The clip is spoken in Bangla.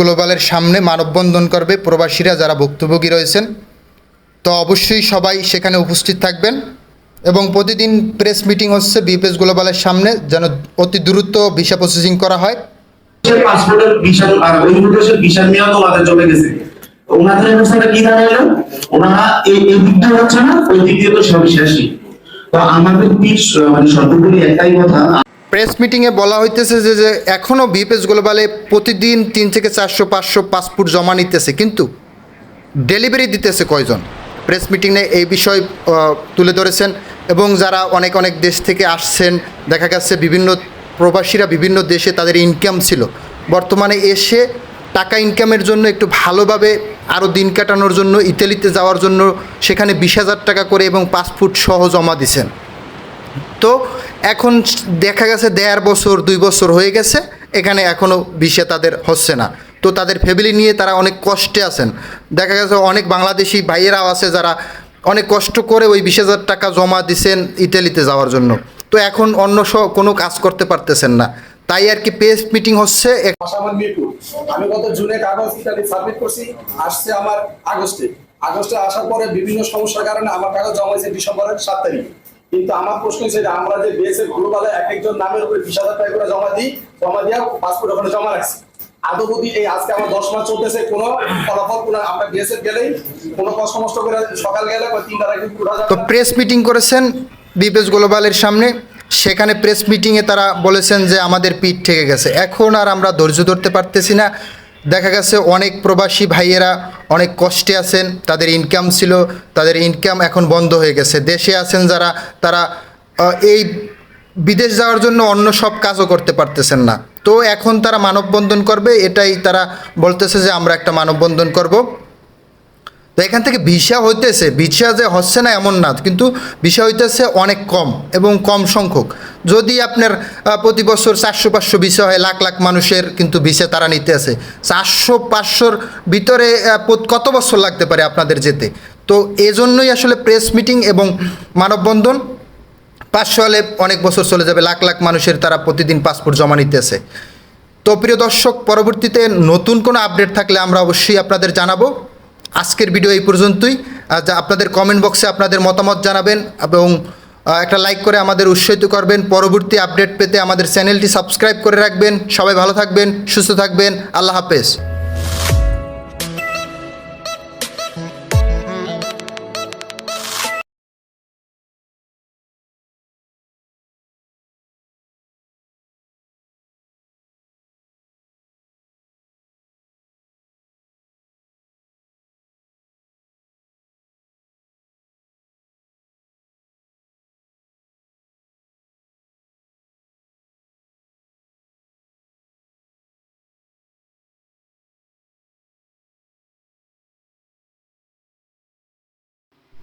গ্লোবালের সামনে মানববন্ধন করবে প্রবাসীরা যারা ভুক্তভোগী রয়েছেন। তো অবশ্যই সবাই সেখানে উপস্থিত থাকবেন এবং প্রতিদিন প্রেস মিটিং হচ্ছে বিপিএস গ্লোবালের সামনে যেন অতি দ্রুত ভিসা প্রসেসিং করা হয়। কি আমাদের পিস মানে সর্বোপরি একটাই কথা প্রেস মিটিংয়ে বলা হইতেছে যে যে এখনও বিপিএস গ্লোবালে প্রতিদিন তিন থেকে চারশো, পাঁচশো পাসপোর্ট জমা নিতেছে, কিন্তু ডেলিভারি দিতেছে কয়জন? প্রেস মিটিংয়ে এই বিষয় তুলে ধরেছেন এবং যারা অনেক অনেক দেশ থেকে আসছেন, দেখা গেছে বিভিন্ন প্রবাসীরা বিভিন্ন দেশে তাদের ইনকাম ছিল। বর্তমানে এসে টাকা ইনকামের জন্য একটু ভালোভাবে আরও দিন কাটানোর জন্য, ইতালিতে যাওয়ার জন্য সেখানে বিশ হাজার টাকা করে এবং পাসপোর্ট সহ জমা দিছেন। তো এখন দেখা গেছে দেড় বছর, দুই বছর হয়ে গেছে, এখানে এখনও বিষে তাদের হচ্ছে না। তো তাদের ফ্যামিলি নিয়ে তারা অনেক কষ্টে আছেন। দেখা গেছে অনেক বাংলাদেশি ভাইয়েরাও আছে যারা অনেক কষ্ট করে ওই বিশ হাজার টাকা জমা দিছেন ইতালিতে যাওয়ার জন্য। তো এখন অন্য সব কোনো কাজ করতে পারতেছেন না। তাই আর কি পেস মিটিং হচ্ছে আমি গত জুনে কাগজ ইত্যাদি সাবমিট করছি, আসছে আমার আগস্টে। আগস্টে আসার পরে বিভিন্ন সমস্যার কারণে আমার কাগজ জমা হয়েছে ডিসেম্বরের সাত তারিখ। কিন্তু আমার প্রশ্ন হচ্ছে আমরা যে বিএসএফ গ্লোবালে এক একজন নামের উপরে বিশ হাজার করে জমা দিই, জমা দিয়া পাসপোর্ট ওখানে জমা রাখছি। আদৌ যদি এই আজকে আমার দশ মাস চলতেছে, কোনো ফলাফল, কোনো আমরা বিএসএফ গেলেই, কোনো কষ্ট মষ্ট করে সকাল গেলে বা তিনটা রাখি তো প্রেস মিটিং করেছেন বিপিএস গ্লোবালের সামনে। সেখানে প্রেস মিটিংয়ে তারা বলেছেন যে আমাদের পিঠ থেকে গেছে। এখন আর আমরা ধৈর্য ধরতে পারতেছি না। দেখা গেছে অনেক প্রবাসী ভাইয়েরা অনেক কষ্টে আছেন, তাদের ইনকাম ছিল, তাদের ইনকাম এখন বন্ধ হয়ে গেছে। দেশে আছেন যারা, তারা এই বিদেশ যাওয়ার জন্য অন্য সব কাজও করতে পারতেছেন না। তো এখন তারা মানববন্ধন করবে, এটাই তারা বলতেছে যে আমরা একটা মানববন্ধন করব। তো এখান থেকে ভিসা হইতেছে, ভিসা যে হচ্ছে না এমন না, কিন্তু ভিসা হইতেছে অনেক কম এবং কম সংখ্যক। যদি আপনার প্রতি বছর চারশো, পাঁচশো ভিসা হয়, লাখ লাখ মানুষের কিন্তু ভিসা তারা নিতে আছে। চারশো, পাঁচশোর ভিতরে কত বছর লাগতে পারে আপনাদের যেতে? তো এজন্যই আসলে প্রেস মিটিং এবং মানববন্ধন পাঁচশো হলে অনেক বছর চলে যাবে, লাখ লাখ মানুষের তারা প্রতিদিন পাসপোর্ট জমা নিতেছে তো প্রিয় দর্শক, পরবর্তীতে নতুন কোনো আপডেট থাকলে আমরা অবশ্যই আপনাদের জানাব। আজকের ভিডিও এই পর্যন্তই। আপনাদের কমেন্ট বক্সে আপনাদের মতামত জানাবেন এবং একটা লাইক করে আমাদের উৎসাহিত করবেন। পরবর্তী আপডেট পেতে আমাদের চ্যানেলটি সাবস্ক্রাইব করে রাখবেন। সবাই ভালো থাকবেন, সুস্থ থাকবেন। আল্লাহ হাফেজ।